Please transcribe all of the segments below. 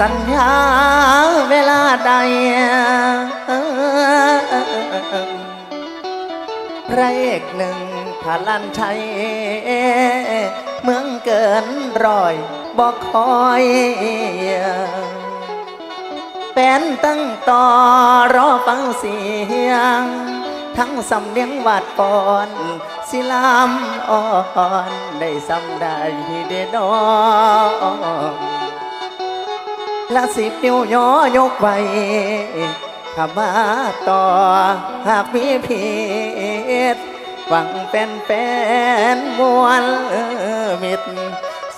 สัญญาเวลาใดพระเอกหนึ่งพาลันชัย เมืองเกินรอยบอกคอยเป็นตั้งต่อรอฟังเสียง ทั้งสำเนียงวาดก่อน สิลามอ่อน ได้สำได้เดดอ ละสิบนิ้วยอยกไว้ขมาต่อหากมีผิดหวังเป็นแฟนมวลมิตร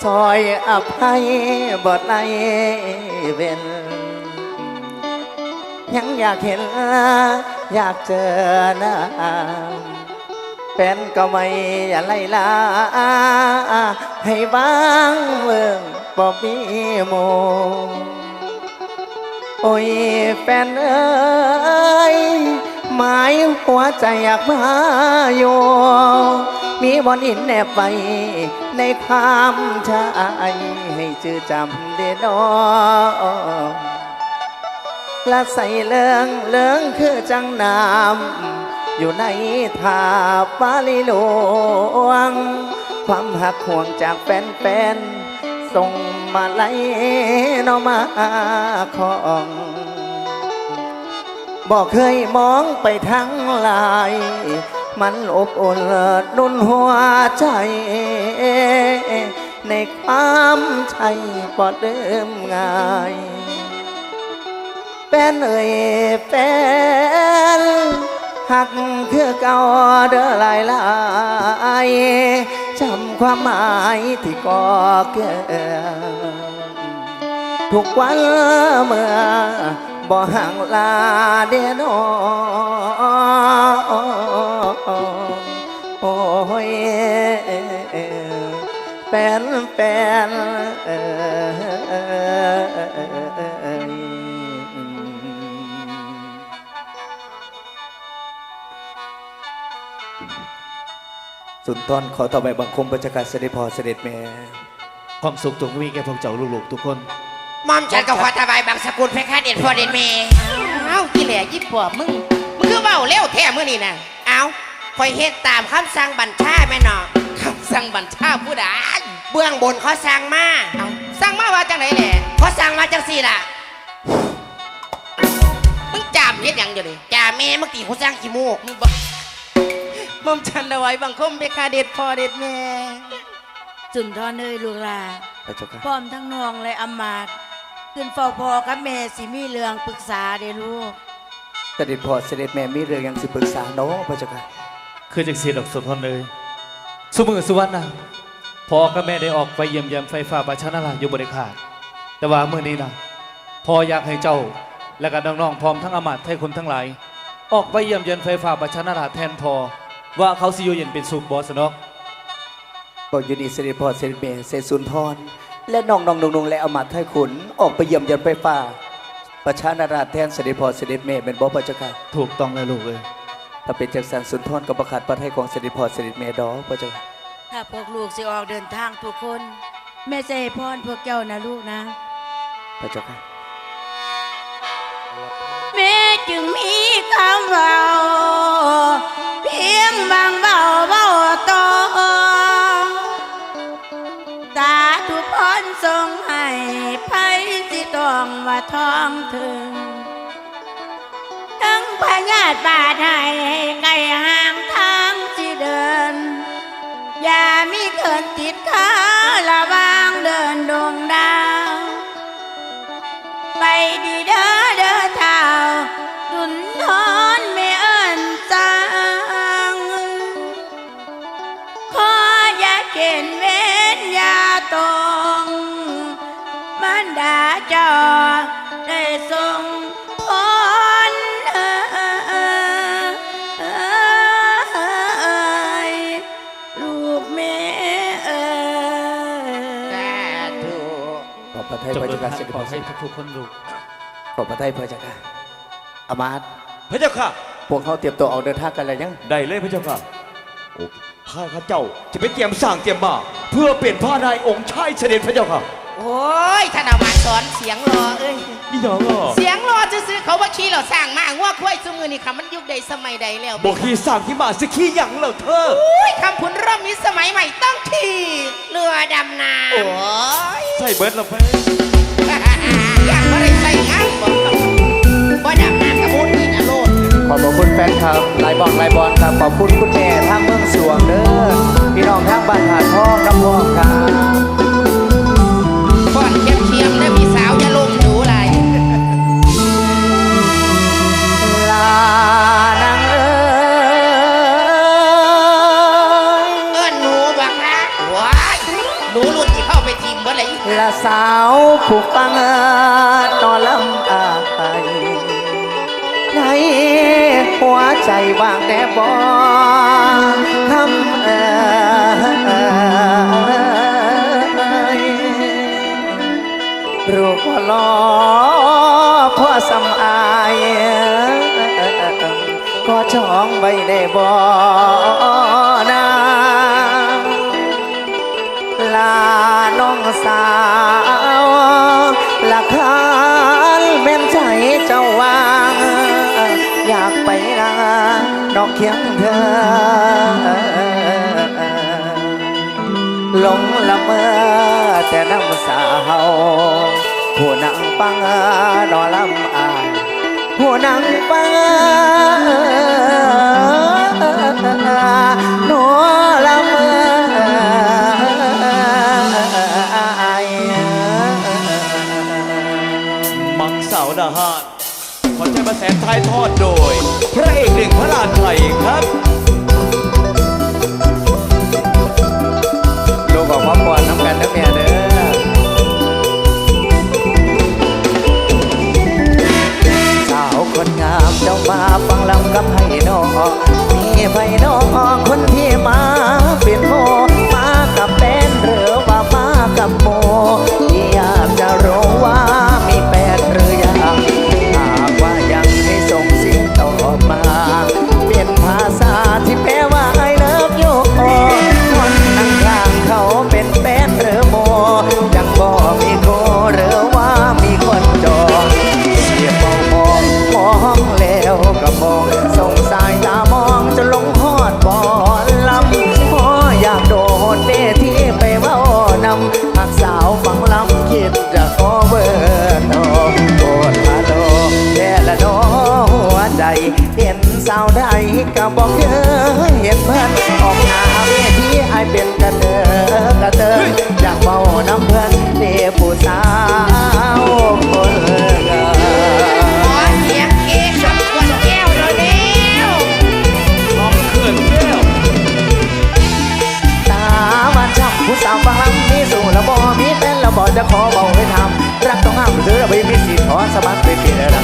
ซอยอภัยบดไลเวนยังอยากเห็น อยากเจอหน้าเป็นก็ไม่อะไรลา ให้บ้างเมืองบ่มีโม โอ้ยแฟนเอ้ยหมายหัวใจอยากมาอยู่มีบอนอินแนบไว้ในความชายให้จือจำเดดอละใส่เลืองเลืองคือจังน้ำอยู่ในทาปาลีหลวง ความหักห่วงจากแฟนๆ ส่งมาไล่นอมาของบอกเคยมองไปทั้งลาย มันอบอุ่นนุนหัวใจ ในความใช่ปอดเดิมง่ายเปนเอ่ยเปนหักคือเก่าเด้อหลายหลาย ความหมายที่ก่อเกิดทุกวันเมื่อบ่ห่างลาเดนอโอ้ยเป็นเป็น สุนทรขอต่อไปบังคมประชาการเสด็จพ่อเสด็จแม่ความสุขจงมีแก่พวกเจ้าลูกๆทุกคนมอมฉันก็ขอถวายบางสกุลเพคะเด็ดพ่อเด็ดเมย์เอ้ากี่แหล่ยี่ปอบมึงมึงคือเบาเร็วแท้มื่อนี่นะเอาคอยเฮ็ดตามคำสั่งบัญชาแม่นอคำสั่งบัญชาผู้ใดเบื้องบนเขาสั่งมาเอาสั่งมาว่าจังไหนแหล่เขาสั่งมาจังสี่ล่ะมึงจามเฮ็ดหยังอยู่ดิจ่าแม่เมื่อกี้เขาสั่งขี้มูกมึงบอก มอมฉันเอาไว้บังคมเพคะเด็ดพ่อเด็ดแม่สุนทรเอ้ยลูกหลาพระเจ้าค่ะพร้อมทั้งนองและอำมาตย์ขึ้นเฝ้าพ่อกับแม่สิมีเรื่องปรึกษาเด้อลูก เสด็จพ่อเสด็จแม่มีเรื่องหยังสิปรึกษาเนาะพระเจ้าค่ะคือจังสีดอกสุนทรเลยสุมือสุวรรณนะพ่อกับแม่ได้ออกไปเยี่ยมเยี่ยมไฟฟ้าประชานาราอยู่บริขาด แต่ว่าเมื่อนี้นะพ่ออยากให้เจ้าและก็น้องๆพร้อมทั้งอำมาตย์ไทยคนทั้งหลาย ออกไปเยี่ยมเยี่ยมไฟฟ้าประชานาราแทนพ่อ ว่าเขาสิอยู่เย็นเป็นสุขบอสนอกบอกอยู่นี่เสด็จพ่อเสด็จแม่เสด็จสุนทร และน้องน้องนงนงและอมาตย์ไทยขุน ออกไปเยี่ยมยันไฟฟ้า ประชานาราชแทนเสด็จพ่อเสด็จแม่เป็นบ่พระเจ้าค่ะถูกต้องเลยลูกเลยถ้าเป็นจักสันสุนทรกับประคัดประไทยของเสด็จพ่อเสด็จแม่ดอกพระเจ้าค่ะถ้าพวกลูกสิออกเดินทางทุกคน แม่จะให้พรพวกเจ้านะลูกนะ พระเจ้าค่ะแม่จึงมีคำเบาเพียง บางเบาเบาโตตาทุกพรทรงให้ไพสิต้องว่าท้องถึงทั้งพญาติบาดให้ไกลห่างทางที่เดิน อย่ามีเกินติดขาละหวา อบพระไทยจงพระเดิเจ้านค่ะทางเสด็จปลพ่ออดภัยทุกๆคนลูกขอบพระไทยพระเจ้าค่ะอามาตย์พระเจ้าค่ะ พวกเขาเตรียมตัวออกเดินทางกันแล้วยัง ได้เลยพระเจ้าค่ะโอ้ข้าข้าเจ้าจะไปเตรียมสร้างเตรียมมาเพื่อเปลี่ยนผ้านายองค์ชายเสด็จพระเจ้าค่ะโอ้ยท่านเอามาสอนเสียสียงรอเอ้ยอีหยังอะ เสียงรอ ซื่อๆเขาว่าขี้เราสร้างมาว่าคุ้ยซุมือนี่ค่ะมันยุคใดสมัยใดแล้วบอกขี่สั่งที่มาสิขี้หยังเหรอเธออุ้ยคำพุนเริ่มมีสมัยใหม่ต้องขี่เรือดำน้ำโอ้ยใส่เบิร์ดละไปอยากมาได้ใส่งานบ่บ่ดำน้ำกับมุดนี่นะโลดขอบพระคุณแฟนครับหลายบอกหลายบอลครับขอบคุณคุณแม่ทางเมืองสวงเด้อพี่น้องทางบ้านหาดทองน้ำพองครับ สาวผู้ฟังนอนลำอายในหัวใจวางแต่บ่คำเอรูปหล่อพ่อสำอายก็ช่องไว้ในบ่อนาลาน้องสาว เคียงเธอหลงละเมอแต่น้ำสาว ผู้นั่งฟังนอลำอายผู้นั่งฟังนอลำอายมังสาวดาหาร ขอใจมาแสนไทยทอดโดย พระเอกหนึ่งพระลานไทยครับลูกของพ่อปอนน้ำกันนะแม่เด้อ อเห็นเพื่อนออกหาเวทีไอเป็นกระเตอกระเตออยากเมาน้ำเพื่อนเดียผู้สาวคนเกกับกวนแก้วเราเร็วน้องเขื่อนแก้วตาวันช่ำผู้สาวฟังลำมีสู่และบ่มีเป็นและบ่จะขอเบาให้ทำรักต้องห้ามซื้อระเบียมีสิทธิ์ขอสมัครไปเปลี่ยน